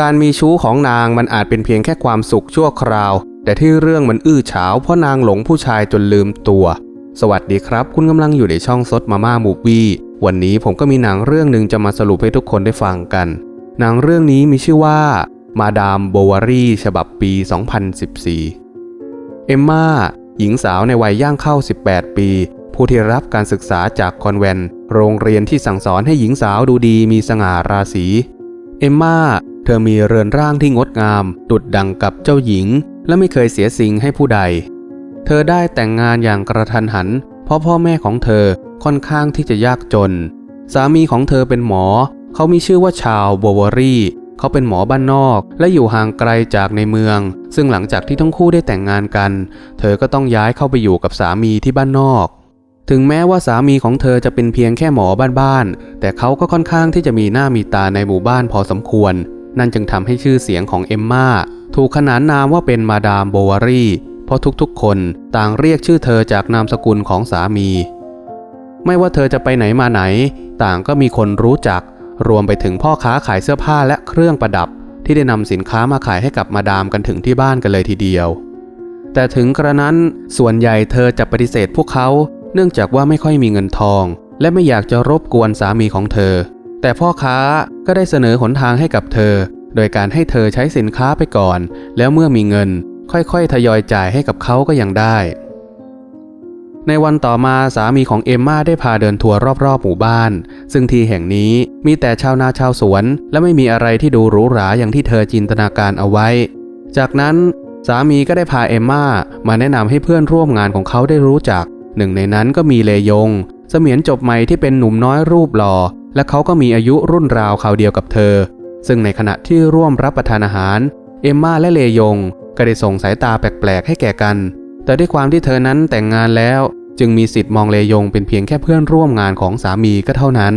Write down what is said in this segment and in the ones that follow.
การมีชู้ของนางมันอาจเป็นเพียงแค่ความสุขชั่วคราว แต่ที่เรื่องมันอื้อฉาวเพราะนางหลงผู้ชายจนลืมตัว สวัสดีครับ คุณกำลังอยู่ในช่องซดมาม่ามูวี่วันนี้ผมก็มีหนังเรื่องหนึ่งจะมาสรุปให้ทุกคนได้ฟังกัน หนังเรื่องนี้มีชื่อว่า มาดามโบวารีฉบับปี 2014 เอมมาหญิงสาวในวัยย่างเข้า 18 ปี ผู้ที่รับการศึกษาจากคอนแวนโรงเรียนที่สั่งสอนให้หญิงสาวดูดีมีสง่าราศีเอมมา เธอมีเรือนร่างที่งดงาม ดุดดังกับเจ้าหญิง และไม่เคยเสียสิ่งให้ผู้ใด เธอได้แต่งงานอย่างกระทันหัน เพราะพ่อแม่ของเธอค่อนข้างที่จะยากจน สามีของเธอเป็นหมอ เขามีชื่อว่าชาวโบวารีเขาเป็นหมอบ้านนอก และอยู่ห่างไกลจากในเมือง ซึ่งหลังจากที่ทั้งคู่ได้แต่งงานกัน เธอก็ต้องย้ายเข้าไปอยู่กับสามีที่บ้านนอกถึงแม้ว่าสามีของเธอจะเป็นเพียงแค่หมอบ้านๆ แต่เขาก็ค่อนข้างที่จะมีหน้ามีตาในหมู่บ้านพอสมควร นั่นจึงทำให้ชื่อเสียงของเอมมาถูกขนานนามว่าเป็นมาดามโบวารีเพราะทุกๆ คนต่างเรียกชื่อเธอจากนามสกุลของสามี ไม่ว่าเธอจะไปไหนมาไหน ต่างก็มีคนรู้จัก รวมไปถึงพ่อค้าขายเสื้อผ้าและเครื่องประดับ ที่ได้นำสินค้ามาขายให้กับมาดามกันถึงที่บ้านกันเลยทีเดียว แต่ถึงกระนั้นส่วนใหญ่เธอจะปฏิเสธพวกเขา เนื่องจากว่าไม่ค่อยมีเงินทอง และไม่อยากจะรบกวนสามีของเธอ แต่พ่อค้าก็ได้เสนอหนทางให้กับเธอ โดยการให้เธอใช้สินค้าไปก่อน แล้วเมื่อมีเงิน ค่อยๆ ทยอยจ่ายให้กับเขาก็ยังได้ ในวันต่อมาสามีของเอมมาได้พาเดินทัวร์รอบๆหมู่บ้าน ซึ่งที่แห่งนี้มีแต่ชาวนาชาวสวน และไม่มีอะไรที่ดูหรูหราอย่างที่เธอจินตนาการเอาไว้ จากนั้นสามีก็ได้พาเอมมามาแนะนำให้เพื่อนร่วมงานของเขาได้รู้จัก หนึ่งในนั้นก็มีเลยงเสมียนจบใหม่ที่เป็นหนุ่มน้อยรูปหล่อ และเขาก็มีอายุรุ่นราวคราวเดียวกับเธอ ซึ่งในขณะที่ร่วมรับประทานอาหาร เอมมาและเลยงก็ได้ส่งสายตาแปลกๆให้แก่กัน แต่ด้วยความที่เธอนั้นแต่งงานแล้ว จึงมีสิทธิ์มองเลยงเป็นเพียงแค่เพื่อนร่วมงานของสามีก็เท่านั้น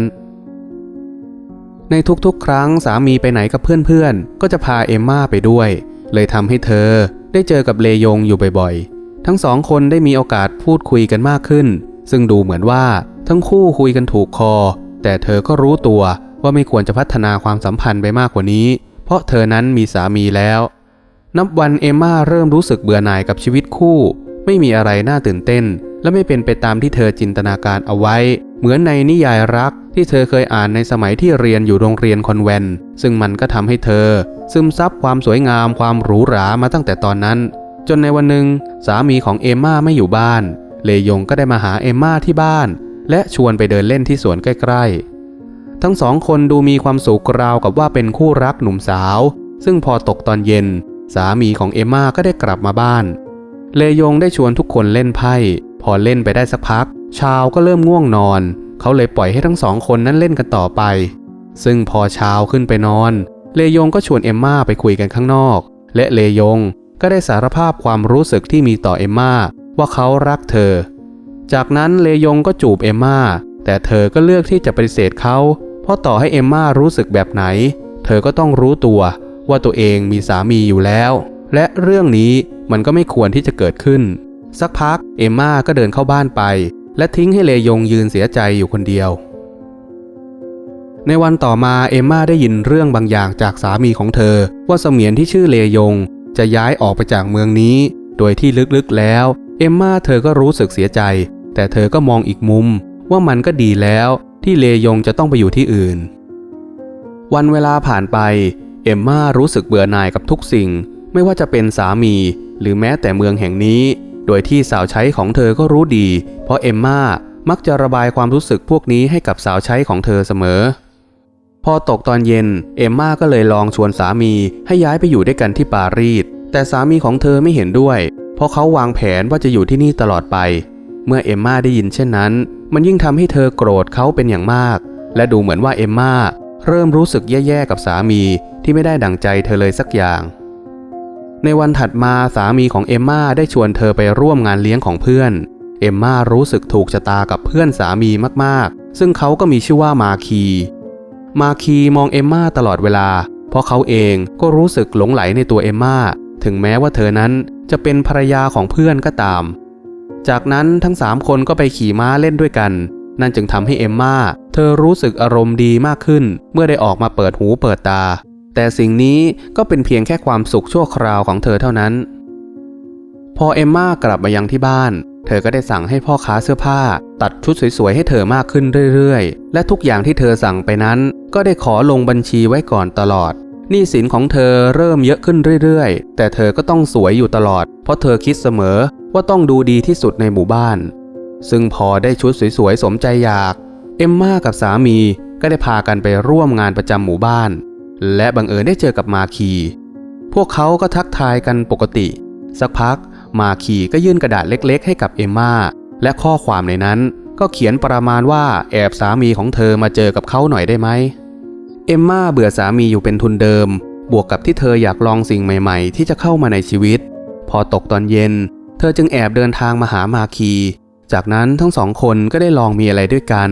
ในทุกๆ ครั้งสามีไปไหนกับเพื่อนๆ ก็จะพาเอมมาไปด้วย เลยทำให้เธอได้เจอกับเลยงอยู่บ่อยๆ ทั้งสองคนได้มีโอกาสพูดคุยกันมากขึ้น ซึ่งดูเหมือนว่าทั้งคู่คุยกันถูกคอ แต่เธอก็รู้ตัวว่าไม่ควรจะพัฒนาความสัมพันธ์ไปมากกว่านี้ เพราะเธอนั้นมีสามีแล้ว นับวันเอมมาเริ่มรู้สึกเบื่อหน่ายกับชีวิตคู่ ไม่มีอะไรน่าตื่นเต้น และไม่เป็นไปตามที่เธอจินตนาการเอาไว้ เหมือนในนิยายรักที่เธอเคยอ่านในสมัยที่เรียนอยู่โรงเรียนคอนแวนต์ซึ่งมันก็ทำให้เธอ ซึมซับความสวยงามความหรูหรามาตั้งแต่ตอนนั้น จนในวันหนึ่งสามีของเอมมาไม่อยู่บ้าน เลยงก็ได้มาหาเอมมาที่บ้าน และชวนไปเดินเล่นที่สวนใกล้ๆ ทั้งสองคนดูมีความสุขราวกับว่าเป็นคู่รักหนุ่มสาว ซึ่งพอตกตอนเย็น สามีของเอมมาก็ได้กลับมาบ้าน เลยงได้ชวนทุกคนเล่นไพ่ พอเล่นไปได้สักพัก ชาวก็เริ่มง่วงนอน เขาเลยปล่อยให้ทั้งสองคนนั้นเล่นกันต่อไป ซึ่งพอชาวขึ้นไปนอน เลยงก็ชวนเอมมาไปคุยกันข้างนอก และเลยงก็ได้สารภาพความรู้สึกที่มีต่อเอมมาว่าเขารักเธอ จากนั้นเลยงก็จูบเอมมาแต่เธอก็เลือกที่จะปฏิเสธเขา เพราะต่อให้เอมมารู้สึกแบบไหน เธอก็ต้องรู้ตัวว่าตัวเองมีสามีอยู่แล้ว และเรื่องนี้มันก็ไม่ควรที่จะเกิดขึ้น สักพักเอมมาก็เดินเข้าบ้านไป และทิ้งให้เลยงยืนเสียใจอยู่คนเดียว ในวันต่อมาเอมมาได้ยินเรื่องบางอย่างจากสามีของเธอ ว่าเสมียนที่ชื่อเลยง จะย้ายออกไปจากเมืองนี้ โดยที่ลึกๆแล้ว เอมมาเธอก็รู้สึกเสียใจ แต่เธอก็มองอีกมุมว่ามันก็ดีแล้วที่เลยงจะต้องไปอยู่ที่อื่น วันเวลาผ่านไป เอมม่ารู้สึกเบื่อหน่ายกับทุกสิ่ง ไม่ว่าจะเป็นสามี หรือแม้แต่เมืองแห่งนี้ โดยที่สาวใช้ของเธอก็รู้ดี เพราะเอมม่ามักจะระบายความรู้สึกพวกนี้ให้กับสาวใช้ของเธอเสมอ พอตกตอนเย็น เอมม่าก็เลยลองชวนสามีให้ย้ายไปอยู่ด้วยกันที่ปารีสแต่สามีของเธอไม่เห็นด้วย เพราะเขาวางแผนว่าจะอยู่ที่นี่ตลอดไป เมื่อเอมมาได้ยินเช่นนั้น มันยิ่งทำให้เธอโกรธเขาเป็นอย่างมาก และดูเหมือนว่าเอมมาเริ่มรู้สึกแย่ๆกับสามีที่ไม่ได้ดั่งใจเธอเลยสักอย่าง ในวันถัดมาสามีของเอมมาได้ชวนเธอไปร่วมงานเลี้ยงของเพื่อน เอมมารู้สึกถูกชะตากับเพื่อนสามีมากๆ ซึ่งเขาก็มีชื่อว่ามาคี มาคีมองเอมมาตลอดเวลา เพราะเขาเองก็รู้สึกหลงไหลในตัวเอมมาถึงแม้ว่าเธอนั้นจะเป็นภรรยาของเพื่อนก็ตาม จากนั้นทั้งสามคนก็ไปขี่ม้าเล่นด้วยกัน นั่นจึงทำให้เอมมาเธอรู้สึกอารมณ์ดีมากขึ้น เมื่อได้ออกมาเปิดหูเปิดตา แต่สิ่งนี้ก็เป็นเพียงแค่ความสุขชั่วคราวของเธอเท่านั้น พอเอมม่ากลับมายังที่บ้าน เธอก็ได้สั่งให้พ่อค้าเสื้อผ้า ตัดชุดสวยๆให้เธอมากขึ้นเรื่อยๆ และทุกอย่างที่เธอสั่งไปนั้น ก็ได้ขอลงบัญชีไว้ก่อนตลอดหนี้สินของเธอเริ่มเยอะขึ้นเรื่อยๆ แต่เธอก็ต้องสวยอยู่ตลอด เพราะเธอคิดเสมอ ว่าต้องดูดีที่สุดในหมู่บ้าน ซึ่งพอได้ชุดสวยๆสมใจอยาก เอมม่ากับสามีก็ได้พากันไปร่วมงานประจำหมู่บ้าน และบังเอิญได้เจอกับมาคี พวกเขาก็ทักทายกันปกติ สักพักมาคีก็ยื่นกระดาษเล็กๆ ให้กับเอมม่าและข้อความในนั้นก็เขียนประมาณว่าแอบสามีของเธอมาเจอกับเขาหน่อยได้ไหม เอมม่าเบื่อสามีอยู่เป็นทุนเดิม บวกกับที่เธออยากลองสิ่งใหม่ ๆ ที่จะเข้ามาในชีวิต พอตกตอนเย็น เธอจึงแอบเดินทางมาหามาคี จากนั้นทั้งสองคนก็ได้ลองมีอะไรด้วยกัน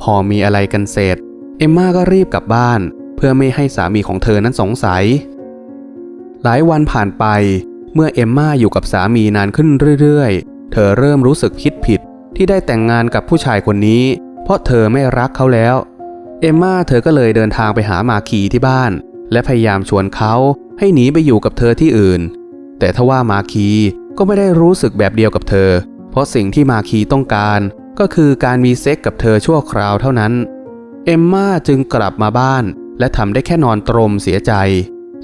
พอมีอะไรกันเสร็จ เอมม่าก็รีบกลับบ้าน เพื่อไม่ให้สามีของเธอนั้นสงสัย หลายวันผ่านไป เมื่อเอมม่าอยู่กับสามีนานขึ้นเรื่อยๆ เธอเริ่มรู้สึกคิดผิดที่ได้แต่งงานกับผู้ชายคนนี้ เพราะเธอไม่รักเขาแล้ว เอมม่าเธอก็เลยเดินทางไปหามาคีที่บ้าน และพยายามชวนเขาให้หนีไปอยู่กับเธอที่อื่น แต่ทว่ามาคี ก็ไม่ได้รู้สึกแบบเดียวกับเธอ เพราะสิ่งที่มาคีต้องการ ก็คือการมีเซ็กกับเธอชั่วคราวเท่านั้น เอมม่าจึงกลับมาบ้าน และทำได้แค่นอนตรมเสียใจ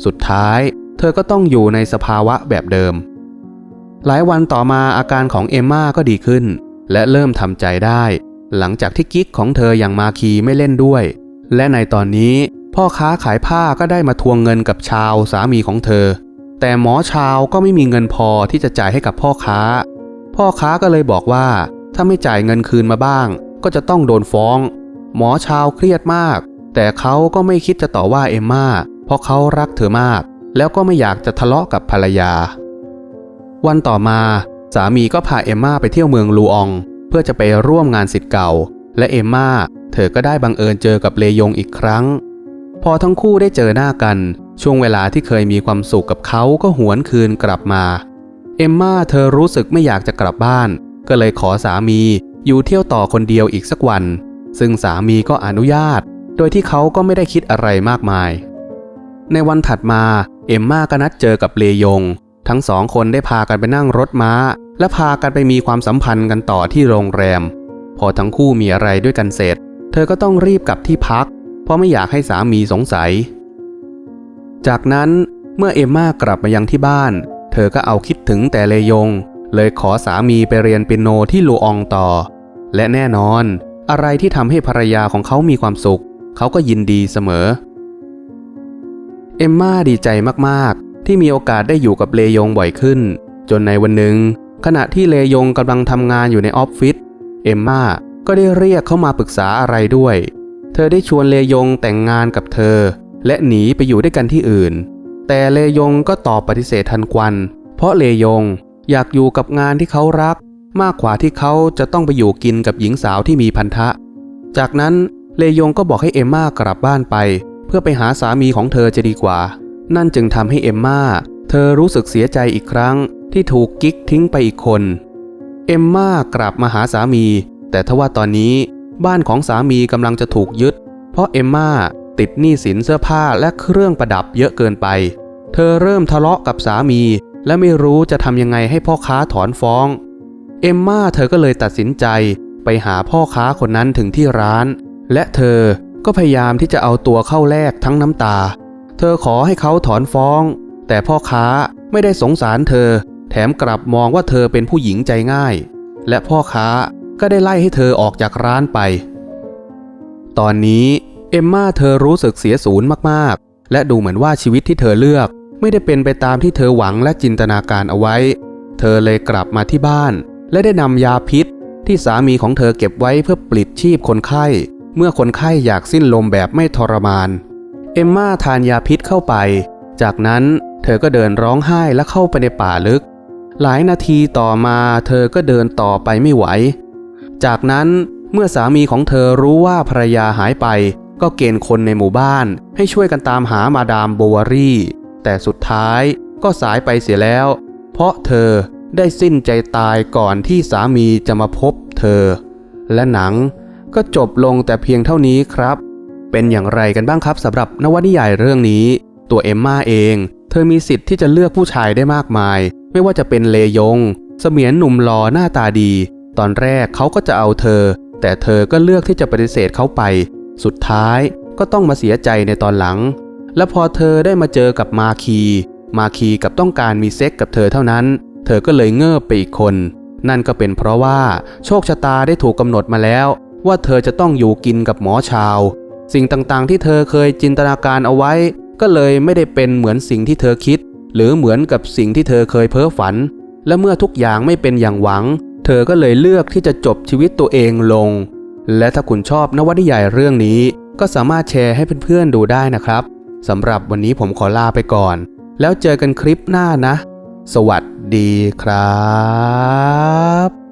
สุดท้าย เธอก็ต้องอยู่ในสภาวะแบบเดิม หลายวันต่อมาอาการของเอมม่าก็ดีขึ้น และเริ่มทำใจได้ หลังจากที่กิ๊กของเธออย่างมาคีไม่เล่นด้วย และในตอนนี้พ่อค้าขายผ้าก็ได้มาทวงเงินกับชาวสามีของเธอ แต่หมอชาวก็ไม่มีเงินพอที่จะจ่ายให้กับพ่อค้า พ่อค้าก็เลยบอกว่า ถ้าไม่จ่ายเงินคืนมาบ้าง ก็จะต้องโดนฟ้อง หมอชาวเครียดมาก แต่เขาก็ไม่คิดจะต่อว่าเอมม่าเพราะเขารักเธอมาก แล้วก็ไม่อยากจะทะเลาะกับภรรยา วันต่อมาสามีก็พาเอมม่าไปเที่ยวเมืองลูออง เพื่อจะไปร่วมงานสิทธิ์เก่า และเอมม่าเธอก็ได้บังเอิญเจอกับเลยงอีกครั้ง พอทั้งคู่ได้เจอหน้ากัน ช่วงเวลาที่เคยมีความสุขกับเขาก็หวนคืนกลับมา เอมม่าเธอรู้สึกไม่อยากจะกลับบ้าน ก็เลยขอสามีอยู่เที่ยวต่อคนเดียวอีกสักวัน ซึ่งสามีก็อนุญาต โดยที่เขาก็ไม่ได้คิดอะไรมากมาย ในวันถัดมาเอมม่าก็นัดเจอกับเลยง ทั้งสองคนได้พากันไปนั่งรถม้า และพากันไปมีความสัมพันธ์กันต่อที่โรงแรม พอทั้งคู่มีอะไรด้วยกันเสร็จ เธอก็ต้องรีบกลับที่พัก เพราะไม่อยากให้สามีสงสัย จากนั้นเมื่อเอมมากลับมายังที่บ้าน เธอก็เอาคิดถึงแต่เลยง เลยขอสามีไปเรียนเปียโนที่ลูอองต่อ และแน่นอน อะไรที่ทำให้ภรรยาของเขามีความสุข เขาก็ยินดีเสมอ เอมมาดีใจมากๆ ที่มีโอกาสได้อยู่กับเลยงบ่อยขึ้น จนในวันหนึ่ง ขณะที่เลยงกำลังทำงานอยู่ในออฟฟิศเอมมาก็ได้เรียกเข้ามาปรึกษาอะไรด้วย เธอได้ชวนเลยงแต่งงานกับเธอ และหนีไปอยู่ด้วยกันที่อื่น แต่เลยงก็ตอบปฏิเสธทันควัน เพราะเลยงอยากอยู่กับงานที่เขารัก มากกว่าที่เขาจะต้องไปอยู่กินกับหญิงสาวที่มีพันธะ จากนั้นเลยงก็บอกให้เอมม่ากลับบ้านไป เพื่อไปหาสามีของเธอจะดีกว่า นั่นจึงทำให้เอมม่าเธอรู้สึกเสียใจอีกครั้งที่ถูกกิ๊กทิ้งไปอีกคน เอมม่ากลับมาหาสามี แต่ทว่าตอนนี้บ้านของสามีกำลังจะถูกยึด เพราะเอมม่า ติดหนี้สินเสื้อผ้าและเครื่องประดับเยอะเกินไป เธอเริ่มทะเลาะกับสามี และไม่รู้จะทำยังไงให้พ่อค้าถอนฟ้อง เอมม่าเธอก็เลยตัดสินใจไปหาพ่อค้าคนนั้นถึงที่ร้าน และเธอก็พยายามที่จะเอาตัวเข้าแลกทั้งน้ำตา เธอขอให้เขาถอนฟ้อง แต่พ่อค้าไม่ได้สงสารเธอ แถมกลับมองว่าเธอเป็นผู้หญิงใจง่าย และพ่อค้าก็ได้ไล่ให้เธอออกจากร้านไป ตอนนี้ เอมม่าเธอรู้สึกเสียศูนย์มากๆ และดูเหมือนว่าชีวิตที่เธอเลือก ไม่ได้เป็นไปตามที่เธอหวังและจินตนาการเอาไว้ เธอเลยกลับมาที่บ้าน และได้นำยาพิษ ที่สามีของเธอเก็บไว้เพื่อปลิดชีพคนไข้ เมื่อคนไข้อยากสิ้นลมแบบไม่ทรมาน เอมม่าทานยาพิษเข้าไป จากนั้นเธอก็เดินร้องไห้และเข้าไปในป่าลึก หลายนาทีต่อมาเธอก็เดินต่อไปไม่ไหว จากนั้นเมื่อสามีของเธอรู้ว่าภรรยาหายไป ก็เกณฑ์คนในหมู่บ้านให้ช่วยกันตามหามาดามโบวารีแต่สุดท้ายก็สายไปเสียแล้ว เพราะเธอได้สิ้นใจตายก่อนที่สามีจะมาพบเธอ และหนังก็จบลงแต่เพียงเท่านี้ครับ เป็นอย่างไรกันบ้างครับสำหรับนวนิยายเรื่องนี้ ตัวเอมมาเอง เธอมีสิทธิ์ที่จะเลือกผู้ชายได้มากมาย ไม่ว่าจะเป็นเลยง เสมียนหนุ่มหล่อหน้าตาดี ตอนแรกเขาก็จะเอาเธอ แต่เธอก็เลือกที่จะปฏิเสธเขาไป สุดท้ายก็ต้องมาเสียใจในตอนหลัง และพอเธอได้มาเจอกับมาคี มาคีกับต้องการมีเซ็กกับเธอเท่านั้น เธอก็เลยเงิบไปอีกคน นั่นก็เป็นเพราะว่าโชคชะตาได้ถูกกำหนดมาแล้ว ว่าเธอจะต้องอยู่กินกับหมอชาว สิ่งต่างๆ ที่เธอเคยจินตนาการเอาไว้ ก็เลยไม่ได้เป็นเหมือนสิ่งที่เธอคิด หรือเหมือนกับสิ่งที่เธอเคยเพ้อฝัน และเมื่อทุกอย่างไม่เป็นอย่างหวัง เธอก็เลยเลือกที่จะจบชีวิตตัวเองลง และถ้าคุณชอบนวนิยายเรื่องนี้ ก็สามารถแชร์ให้เพื่อนๆดูได้นะครับสำหรับวันนี้ผมขอลาไปก่อน แล้วเจอกันคลิปหน้านะ สวัสดีครับ